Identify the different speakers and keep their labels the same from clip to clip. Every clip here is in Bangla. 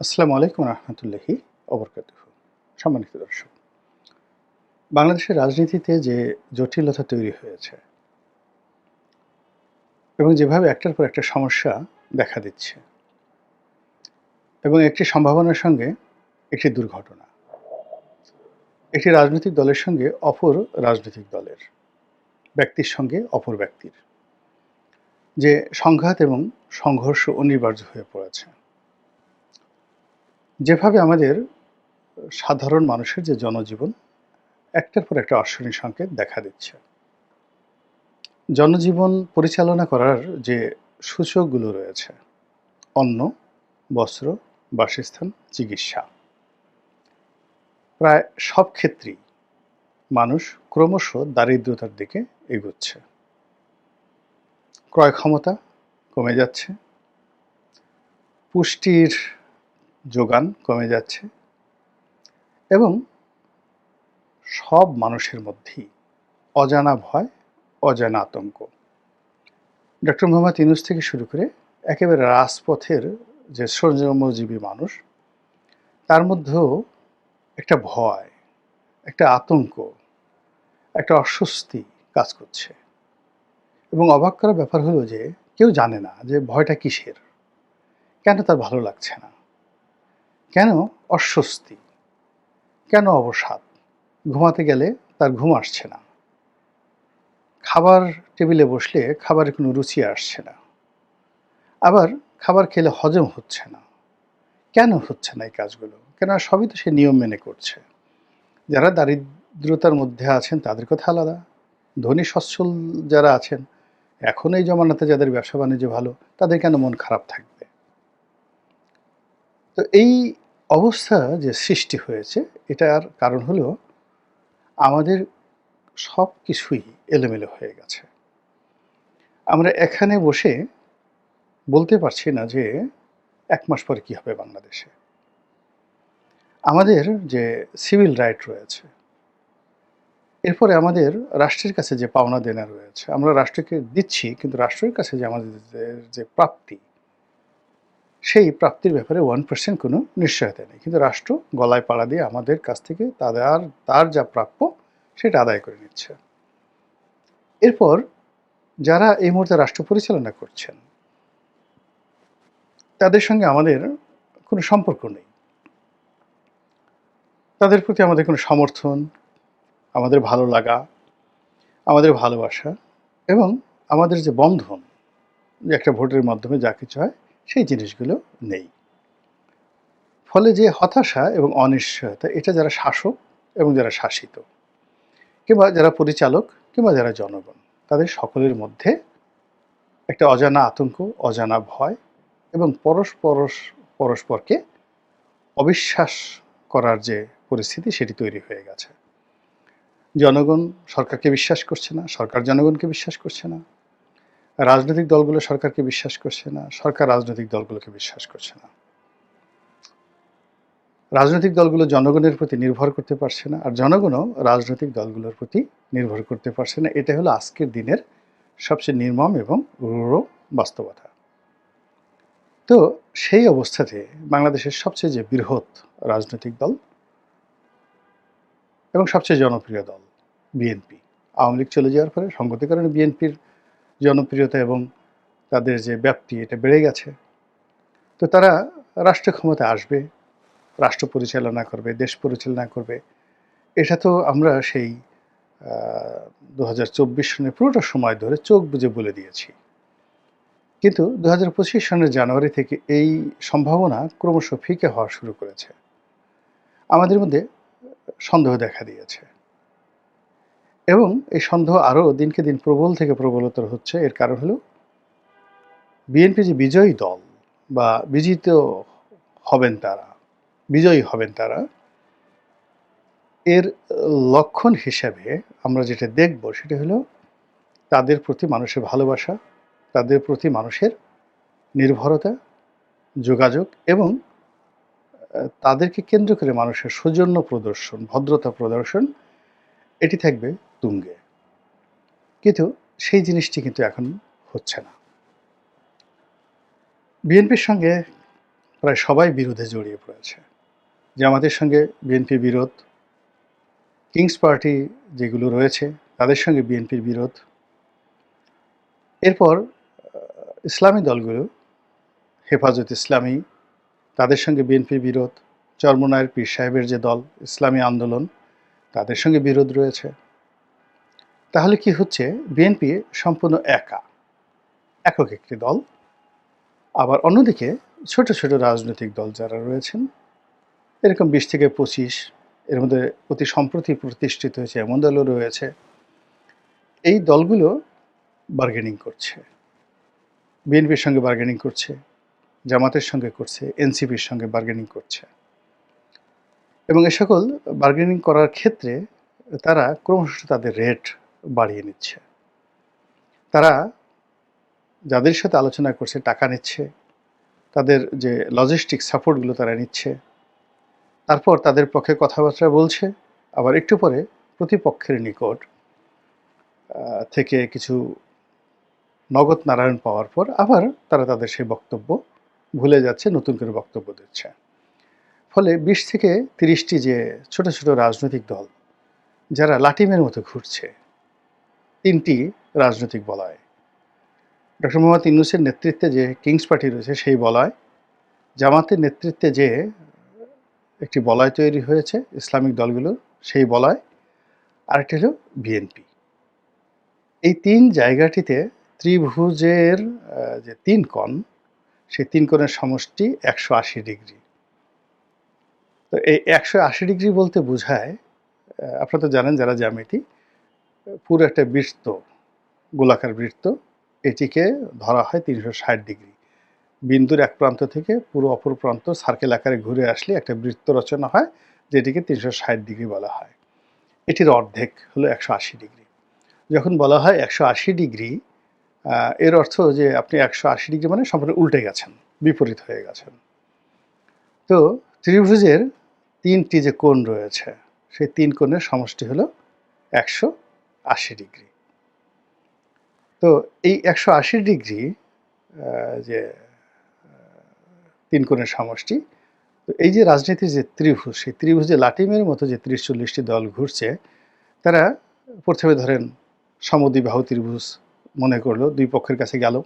Speaker 1: আসসালামু আলাইকুম রহমতুল্লাহি অবরকাত সম্মানিত দর্শক, বাংলাদেশের রাজনীতিতে যে জটিলতা তৈরি হয়েছে এবং যেভাবে একটার পর একটা সমস্যা দেখা দিচ্ছে এবং একটি সম্ভাবনার সঙ্গে একটি দুর্ঘটনা, একটি রাজনৈতিক দলের সঙ্গে অপর রাজনৈতিক দলের, ব্যক্তির সঙ্গে অপর ব্যক্তির যে সংঘাত এবং সংঘর্ষ অনিবার্য হয়ে পড়েছে। যেভাবে আমাদের সাধারণ মানুষের যে জনজীবন, একটার পর একটা অশ্বনী সংকেত দেখা দিচ্ছে। জনজীবন পরিচালনা করার যে সূচকগুলো রয়েছে, অন্ন, বস্ত্র, বাসস্থান, চিকিৎসা, প্রায় সব ক্ষেত্রেই মানুষ ক্রমশ দারিদ্রতার দিকে এগোচ্ছে। ক্রয় ক্ষমতা কমে যাচ্ছে। পুষ্টির যোগান কমে যাচ্ছে এবং সব মানুষের মধ্যেই অজানা ভয়, অজানা আতঙ্ক। ডক্টর মোহাম্মদ ইনুস থেকে শুরু করে একেবারে রাজপথের যে শ্রমজীবী মানুষ, তার মধ্যেও একটা ভয়, একটা আতঙ্ক, একটা অস্বস্তি কাজ করছে। এবং অবাক করার ব্যাপার হলো যে কেউ জানে না যে ভয়টা কিসের, কেন তার ভালো লাগছে না। কেন অস্বস্তি? কেন অবসাদ? ঘুমাতে গেলে তার ঘুম আসছে না। খাবার টেবিলে বসলে খাবারে কোনো রুচি আসছে না। আবার খাবার খেলে হজম হচ্ছে না। কেন হচ্ছে না এই কাজগুলো? কেন সবই তো সে নিয়ম মেনে করছে। যারা দারিদ্রতার মধ্যে আছেন তাদের কথা আলাদা। ধনী সচ্ছল যারা আছেন, এখন এই জমানাতে যাদের ব্যবসা বাণিজ্য ভালো, তাদের কেন মন খারাপ থাকবে? তো এই অবস্থা যে সৃষ্টি হয়েছে, এটার কারণ হলো আমাদের সব কিছুই এলোমেলো হয়ে গেছে। আমরা এখানে বসে বলতে পারছি না যে এক মাস পরে কী হবে বাংলাদেশে। আমাদের যে সিভিল রাইট রয়েছে, এরপরে আমাদের রাষ্ট্রের কাছে যে পাওনা দেনা রয়েছে, আমরা রাষ্ট্রকে দিচ্ছি, কিন্তু রাষ্ট্রের কাছে যে আমাদের যে প্রাপ্তি সেই প্রাপ্তির ব্যাপারে ওয়ান পার্সেন্ট কোনো নিশ্চয়তা নেই। কিন্তু রাষ্ট্র গলায় পাড়া দিয়ে আমাদের কাছ থেকে তাদের আর তার যা প্রাপ্য সেটা আদায় করে নিচ্ছে। এরপর যারা এই মুহূর্তে রাষ্ট্র পরিচালনা করছেন, তাদের সঙ্গে আমাদের কোনো সম্পর্ক নেই। তাদের প্রতি আমাদের কোনো সমর্থন, আমাদের ভালো লাগা, আমাদের ভালোবাসা এবং আমাদের যে বন্ধন, যে একটা ভোটের মাধ্যমে যা কিছু হয় সেই জিনিসগুলো নেই। ফলে যে হতাশা এবং অনিশ্চয়তা, এটা যারা শাসক এবং যারা শাসিত, কিংবা যারা পরিচালক কিংবা যারা জনগণ, তাদের সকলের মধ্যে একটা অজানা আতঙ্ক, অজানা ভয় এবং পরস্পর পরস্পরকে অবিশ্বাস করার যে পরিস্থিতি, সেটি তৈরি হয়ে গেছে। জনগণ সরকারকে বিশ্বাস করছে না, সরকার জনগণকে বিশ্বাস করছে না। রাজনৈতিক দলগুলো সরকারকে বিশ্বাস করছে না, সরকার রাজনৈতিক দলগুলোকে বিশ্বাস করছে না। রাজনৈতিক দলগুলো জনগণের প্রতি নির্ভর করতে পারছে না আর জনগণও রাজনৈতিক দলগুলোর প্রতি নির্ভর করতে পারছে না। এটা হলো আজকের দিনের সবচেয়ে নির্মম এবং রূঢ় বাস্তবতা। তো সেই অবস্থাতে বাংলাদেশের সবচেয়ে যে বৃহৎ রাজনৈতিক দল এবং সবচেয়ে জনপ্রিয় দল, বিএনপি। আওয়ামী লীগ চলে যাওয়ার পরে সংগতি কারণে বিএনপির জনপ্রিয়তা এবং তাদের যে ব্যাপ্তি, এটা বেড়ে গেছে। তো তারা রাষ্ট্র ক্ষমতা আসবে, রাষ্ট্র পরিচালনা করবে, দেশ পরিচালনা করবে। এটা তো আমরা সেই দু হাজার সনের পুরোটা সময় ধরে চোখ বুঝে বলে দিয়েছি। কিন্তু দু হাজার পঁচিশ সনের জানুয়ারি থেকে এই সম্ভাবনা ক্রমশ ফিকে হওয়া শুরু করেছে। আমাদের মধ্যে সন্দেহ দেখা দিয়েছে। এবং এই সন্দেহ আরও দিনকে দিন প্রবল থেকে প্রবলতর হচ্ছে। এর কারণ হলো বিএনপি যে বিজয়ী দল বা বিজিত হবেন তারা, বিজয়ী হবেন তারা, এর লক্ষণ হিসাবে আমরা যেটা দেখব সেটা হলো তাদের প্রতি মানুষের ভালোবাসা, তাদের প্রতি মানুষের নির্ভরতা, যোগাযোগ এবং তাদেরকে কেন্দ্র করে মানুষের সৌজন্য প্রদর্শন, ভদ্রতা প্রদর্শন, এটি থাকবে তুঙ্গে। কিন্তু সেই জিনিসটি কিন্তু এখন হচ্ছে না। বিএনপির সঙ্গে প্রায় সবাই বিরোধে জড়িয়ে পড়েছে। যে আমাদের সঙ্গে বিএনপি বিরোধ কিংস পার্টি যেগুলো রয়েছে, তাদের সঙ্গে বিএনপির বিরোধ। এরপর ইসলামী দলগুলো, হেফাজত ইসলামী, তাদের সঙ্গে বিএনপির বিরোধ, চরমনায়ের পীর সাহেবের যে দল, ইসলামী আন্দোলন, তাদের সঙ্গে বিরোধ রয়েছে। তাহলে কি হচ্ছে? বিএনপি সম্পূর্ণ একা। একক একটি দল। আবার অন্যদিকে ছোট ছোট রাজনৈতিক দল যারা রয়েছেন, এরকম বিশ থেকে পঁচিশ, এর মধ্যে অতি সম্প্রতি প্রতিষ্ঠিত হয়েছে এমন দলও রয়েছে। এই দলগুলো বার্গেনিং করছে। বিএনপির সঙ্গে বার্গেনিং করছে, জামাতের সঙ্গে করছে এনসিপির সঙ্গে বার্গেনিং করছে। এবং এ সকল বার্গেনিং করার ক্ষেত্রে তারা ক্রমশ তাদের রেট বাড়িয়ে নিচ্ছে। তারা যাদের সাথে আলোচনা করছে, টাকা নিচ্ছে, তাদের যে লজিস্টিক সাপোর্টগুলো তারা নিচ্ছে, তারপর তাদের পক্ষে কথাবার্তা বলছে, আবার একটু পরে প্রতিপক্ষের নিকট থেকে কিছু নগদ নারায়ণ পাওয়ার পর আবার তারা তাদের সেই বক্তব্য ভুলে যাচ্ছে, নতুন করে বক্তব্য দিচ্ছে। ফলে বিশ থেকে তিরিশটি যে ছোট ছোট রাজনৈতিক দল, যারা লাটিমের মতো ঘুরছে তিনটি রাজনৈতিক বলয়। ডক্টর মোহাম্মদ ইউনুসের নেতৃত্বে যে কিংস পার্টি রয়েছে সেই বলয়, জামাতের নেতৃত্বে যে একটি বলয় তৈরি হয়েছে ইসলামিক দলগুলো সেই বলয়, আরেকটি হলো বিএনপি। এই তিন জায়গাটিতে ত্রিভুজের যে তিন কোণ, সেই তিন কোণের সমষ্টি একশো আশি ডিগ্রি। তো এই একশো আশি ডিগ্রি বলতে বোঝায় আপনারা তো জানেন যারা জ্যামিতি পুরো একটা বৃত্ত, গোলাকার বৃত্ত, এটিকে ধরা হয় তিনশো ষাট ডিগ্রি। বিন্দুর এক প্রান্ত থেকে পুরো অপর প্রান্ত সার্কেল আকারে ঘুরে আসলে একটা বৃত্ত রচনা হয়, যেটিকে তিনশো ষাট ডিগ্রি বলা হয়। এটির অর্ধেক হলো একশো আশি ডিগ্রি। যখন বলা হয় একশো আশি ডিগ্রি এর অর্থ যে আপনি একশো আশি ডিগ্রি মানে সম্পূর্ণ উল্টে গেছেন, বিপরীত হয়ে গেছেন। তো ত্রিভুজের তিনটি যে কোণ রয়েছে, সেই তিন কোণের সমষ্টি হলো একশো আশি ডিগ্রি। তো এই একশো আশি ডিগ্রি যে তিন কোণের সমষ্টি, তো এই যে রাজনীতির যে ত্রিভুজ, সেই ত্রিভুজে লাটিমের মতো যে ত্রিশ চল্লিশটি দল ঘুরছে, তারা প্রথমে ধরেন সমদ্বিবাহু ত্রিভুজ মনে করল, দুই পক্ষের কাছে গেল,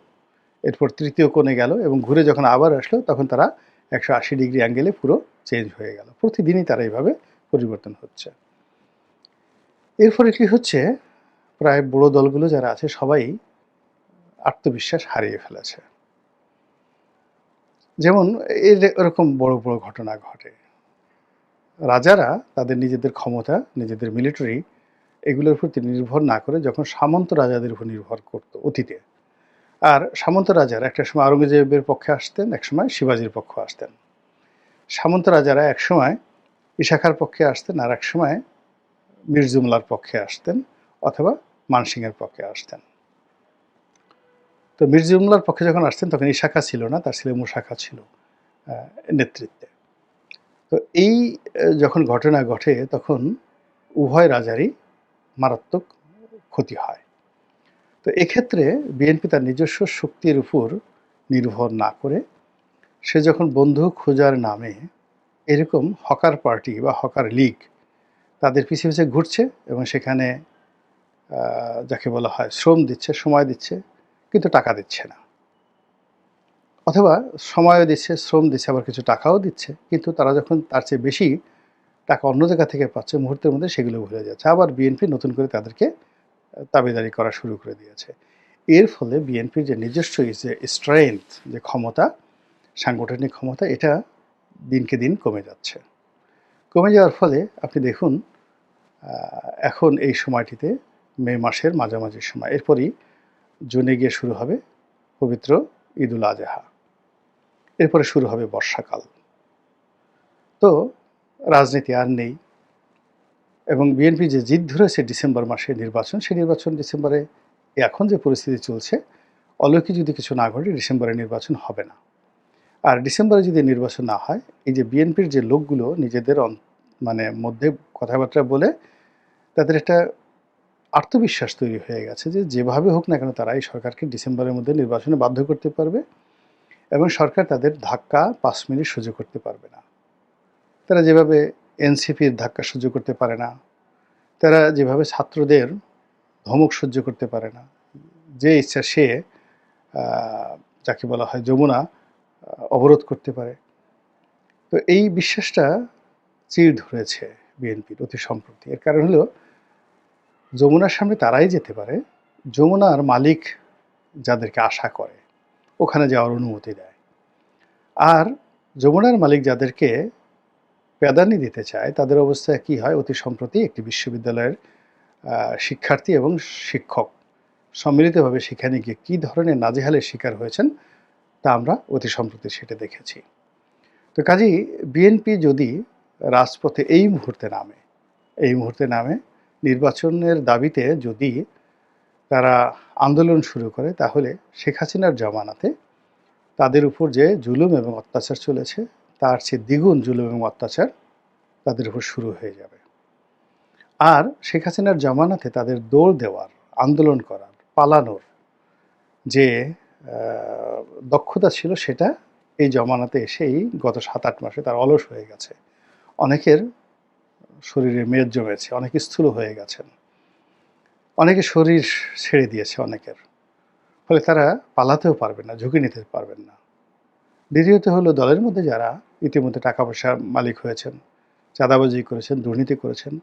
Speaker 1: এরপর তৃতীয় কোণে গেল এবং ঘুরে যখন আবার আসলো, তখন তারা একশো আশি ডিগ্রি অ্যাঙ্গেলে পুরো চেঞ্জ হয়ে গেল। প্রতিদিনই তারা এইভাবে পরিবর্তন হচ্ছে। এর ফলে কি হচ্ছে? প্রায় বড় দলগুলো যারা আছে, সবাই আত্মবিশ্বাস হারিয়ে ফেলেছে। যেমন এর এরকম বড় বড় ঘটনা ঘটে। রাজারা তাদের নিজেদের ক্ষমতা, নিজেদের মিলিটারি এগুলোর প্রতি নির্ভর না করে যখন সামন্ত রাজাদের উপর নির্ভর করত অতীতে। আর সামন্ত রাজারা একটা সময় আওরঙ্গজেবের পক্ষে আসতেন, এক সময় শিবাজির পক্ষে আসতেন। সামন্ত রাজারা এক সময় ইশাখার পক্ষে আসতেন আর এক সময় মির্জুমলার পক্ষে আসতেন অথবা মানসিংহের পক্ষে আসতেন। তো মির্জুমলার পক্ষে যখন আসতেন, তখন ইশাখা ছিল না, তার ছেলে মুশাখা ছিল নেতৃত্বে। তো এই যখন ঘটনা ঘটে, তখন উভয় রাজারই মারাত্মক ক্ষতি হয়। তো এক্ষেত্রে বিএনপি তার নিজস্ব শক্তির উপর নির্ভর না করে, সে যখন বন্ধু খোঁজার নামে এরকম হকার পার্টি বা হকার লীগ তাদের পিছিয়ে পিছিয়ে ঘুরছে এবং সেখানে যাকে বলা হয় শ্রম দিচ্ছে, সময় দিচ্ছে, কিন্তু টাকা দিচ্ছে না। অথবা সময়ও দিচ্ছে, শ্রম দিচ্ছে, আবার কিছু টাকাও দিচ্ছে, কিন্তু তারা যখন তার চেয়ে বেশি টাকা অন্য জায়গা থেকে পাচ্ছে, মুহূর্তের মধ্যে সেগুলো ভুলে যাচ্ছে। আবার বিএনপি নতুন করে তাদেরকে দাবিদারি করা শুরু করে দিয়েছে। এর ফলে বিএনপির যে নিজস্ব যে স্ট্রেংথ যে ক্ষমতা, সাংগঠনিক ক্ষমতা, এটা দিনকে দিন কমে যাচ্ছে। কমে যাওয়ার ফলে আপনি দেখুন এখন এই সময়টিতে মে মাসের মাঝামাঝি সময়। এরপরই জুনে গিয়ে শুরু হবে পবিত্র ঈদুল আজহা। এরপরে শুরু হবে বর্ষাকাল। তো রাজনীতি আর নেই এবং বিএনপি যে জিদ ধরেছে ডিসেম্বর মাসে নির্বাচন, সেই নির্বাচন ডিসেম্বরে এখন যে পরিস্থিতি চলছে, অলৌকিক যদি কিছু না ঘটে, ডিসেম্বরে নির্বাচন হবে না। আর ডিসেম্বরে যদি নির্বাচন না হয়, এই যে বিএনপির যে লোকগুলো নিজেদের মানে মধ্যে কথাবার্তা বলে, তাদের একটা আত্মবিশ্বাস তৈরি হয়ে গেছে যে যেভাবে হোক না কেন তারা এই সরকারকে ডিসেম্বরের মধ্যে নির্বাচনে বাধ্য করতে পারবে এবং সরকার তাদের ধাক্কা পাঁচ মিনিট সহ্য করতে পারবে না। তারা যেভাবে এনসিপির ধাক্কা সহ্য করতে পারে না, তারা যেভাবে ছাত্রদের ধমক সহ্য করতে পারে না, যে ইচ্ছা সে যাকে বলা হয় যমুনা অবরোধ করতে পারে। তো এই বিশ্বাসটা চির ধরেছে বিএনপির অতি সম্প্রতি। এর কারণ হলো যমুনার সামনে তারাই যেতে পারে, যমুনার মালিক যাদেরকে আশা করে, ওখানে যাওয়ার অনুমতি দেয়। আর যমুনার মালিক যাদেরকে প্যাদানি দিতে চায়, তাদের অবস্থা কি হয়? অতি সম্প্রতি একটি বিশ্ববিদ্যালয়ের শিক্ষার্থী এবং শিক্ষক সম্মিলিতভাবে সেখানে গিয়ে কী ধরনের নাজেহালের শিকার হয়েছেন তা আমরা অতি সম্প্রতি সেটা দেখেছি। তো কাজেই বিএনপি যদি রাজপথে এই মুহূর্তে নামে, এই মুহূর্তে নামে নির্বাচনের দাবিতে যদি তারা আন্দোলন শুরু করে, তাহলে শেখ হাসিনার জমানাতে তাদের উপর যে জুলুম এবং অত্যাচার চলেছে, তার চেয়ে দ্বিগুণ জুলুম এবং অত্যাচার তাদের উপর শুরু হয়ে যাবে। আর শেখ হাসিনার জমানাতে তাদের দৌড় দেওয়ার, আন্দোলন করার, পালানোর যে দক্ষতা ছিল, সেটা এই জমানাতে এসেই গত সাত আট মাসে তার অলস হয়ে গেছে। অনেকের শরীরে মেদ জমেছে, অনেকে স্থূল হয়ে গেছেন। অনেকে শরীর ছেড়ে দিয়েছে অনেকের। ফলে তারা পালাতেও পারবেন না, ঝুঁকি নিতে পারবেন না। দ্বিতীয়ত হলো দলের মধ্যে যারা ইতিমধ্যে টাকা পয়সা মালিক হয়েছেন, চাঁদাবাজি করেছেন, দুর্নীতি করেছেন,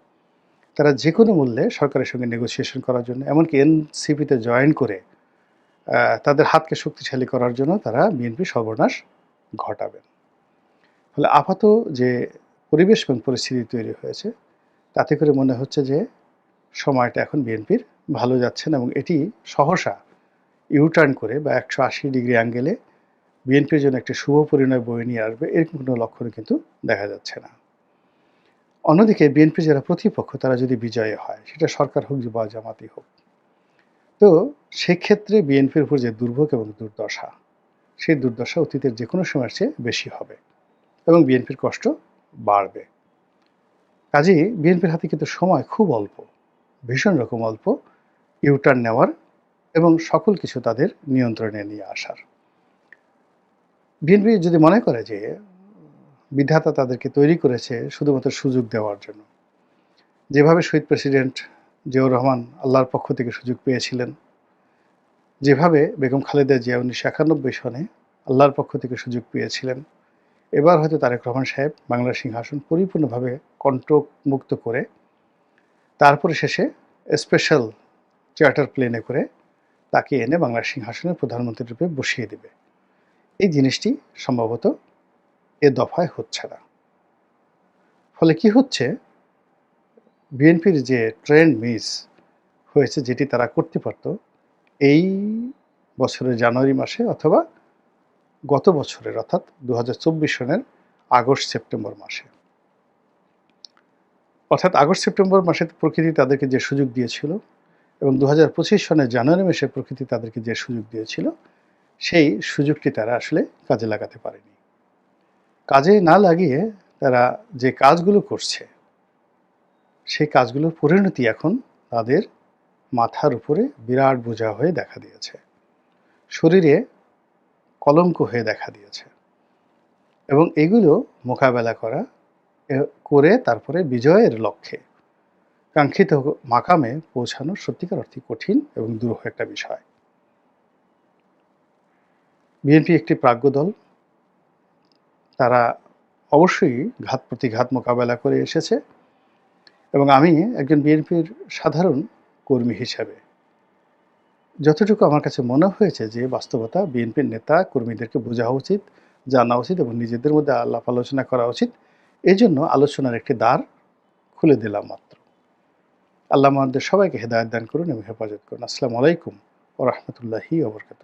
Speaker 1: তারা যে কোনো মূল্যে সরকারের সঙ্গে নেগোসিয়েশন করার জন্য, এমনকি এনসিপিতে জয়েন করে তাদের হাতকে শক্তিশালী করার জন্য তারা বিএনপি সর্বনাশ ঘটাবেন। ফলে আপাত যে পরিবেশ এবং পরিস্থিতি তৈরি হয়েছে। তাতে করে মনে হচ্ছে যে সময়টা এখন বিএনপির ভালো যাচ্ছে না এবং এটি সহসা ইউটার্ন করে বা একশো আশি ডিগ্রি অ্যাঙ্গেলে বিএনপির জন্য একটি শুভ পরিণয় বয়ে নিয়ে আসবে, এরকম কোনো লক্ষণ কিন্তু দেখা যাচ্ছে না। অন্যদিকে বিএনপি যারা প্রতিপক্ষ, তারা যদি বিজয়ী হয়, সেটা সরকার হোক বা জামাতি হোক। তো সেক্ষেত্রে বিএনপির উপর যে দুর্ভোগ এবং দুর্দশা, সেই দুর্দশা অতীতের যে কোনো সময়ের চেয়ে বেশি হবে এবং বিএনপির কষ্ট বাড়বে। কাজেই বিএনপির হাতে কিন্তু সময় খুব অল্প, ভীষণ রকম অল্প ইউটার্ন নেওয়ার এবং সকল কিছু তাদের নিয়ন্ত্রণে নিয়ে আসার। বিএনপি যদি মনে করে যে বিধাতা তাদেরকে তৈরি করেছে শুধুমাত্র সুযোগ দেওয়ার জন্য, যেভাবে শহীদ প্রেসিডেন্ট জিয়াউর রহমান আল্লাহর পক্ষ থেকে সুযোগ পেয়েছিলেন, যেভাবে বেগম খালেদা জিয়া উনিশশো একানব্বই সনে আল্লাহর পক্ষ থেকে সুযোগ পেয়েছিলেন এবার হয়তো তারেক রহমান সাহেব বাংলার সিংহাসন পরিপূর্ণভাবে কণ্ঠমুক্ত করে তারপরে শেষে স্পেশাল চার্টার প্লেনে করে তাকে এনে বাংলার সিংহাসনে প্রধানমন্ত্রী রূপে বসিয়ে দেবে। এই জিনিসটি সম্ভবত এ দফায় হচ্ছে না। ফলে কি হচ্ছে? বিএনপির যে ট্রেন্ড মিস হয়েছে যেটি তারা করতে পারত এই বছরের জানুয়ারি মাসে অথবা গত বছরের অর্থাৎ দু হাজার চব্বিশ সনের আগস্ট সেপ্টেম্বর মাসে। অর্থাৎ আগস্ট সেপ্টেম্বর মাসে প্রকৃতি তাদেরকে যে সুযোগ দিয়েছিল এবং দু হাজার পঁচিশ সনের জানুয়ারি মাসে প্রকৃতি তাদেরকে যে সুযোগ দিয়েছিল, সেই সুযোগটি তারা আসলে কাজে লাগাতে পারেনি। কাজে না লাগিয়ে তারা যে কাজগুলো করছে, সেই কাজগুলোর পরিণতি এখন তাদের মাথার উপরে বিরাট বোঝা হয়ে দেখা দিয়েছে। শরীরে কলঙ্ক হয়ে দেখা দিয়েছে। এবং এগুলো মোকাবেলা করা করে তারপরে বিজয়ের লক্ষ্যে কাঙ্ক্ষিত মাকামে পৌঁছানো সত্যিকার অর্থে কঠিন এবং দুরূহ একটা বিষয়। বিএনপি একটি প্রাজ্ঞ দল তারা অবশ্যই ঘাত প্রতিঘাত মোকাবেলা করে এসেছে এবং আমি একজন বিএনপির সাধারণ কর্মী হিসাবে যতটুকু আমার কাছে মনে হয়েছে যে বাস্তবতা, বিএনপির নেতা, কর্মীদেরকে বোঝা উচিত, জানা উচিত এবং নিজেদের মধ্যে আলাপ আলোচনা করা উচিত এই জন্য আলোচনার একটি দ্বার খুলে দিলাম মাত্র। আল্লাহ আমাদের সবাইকে হেদায়ত দান করুন এবং হেফাজত করুন। আসসালামু আলাইকুম ও রহমতুল্লাহি ওবরকাত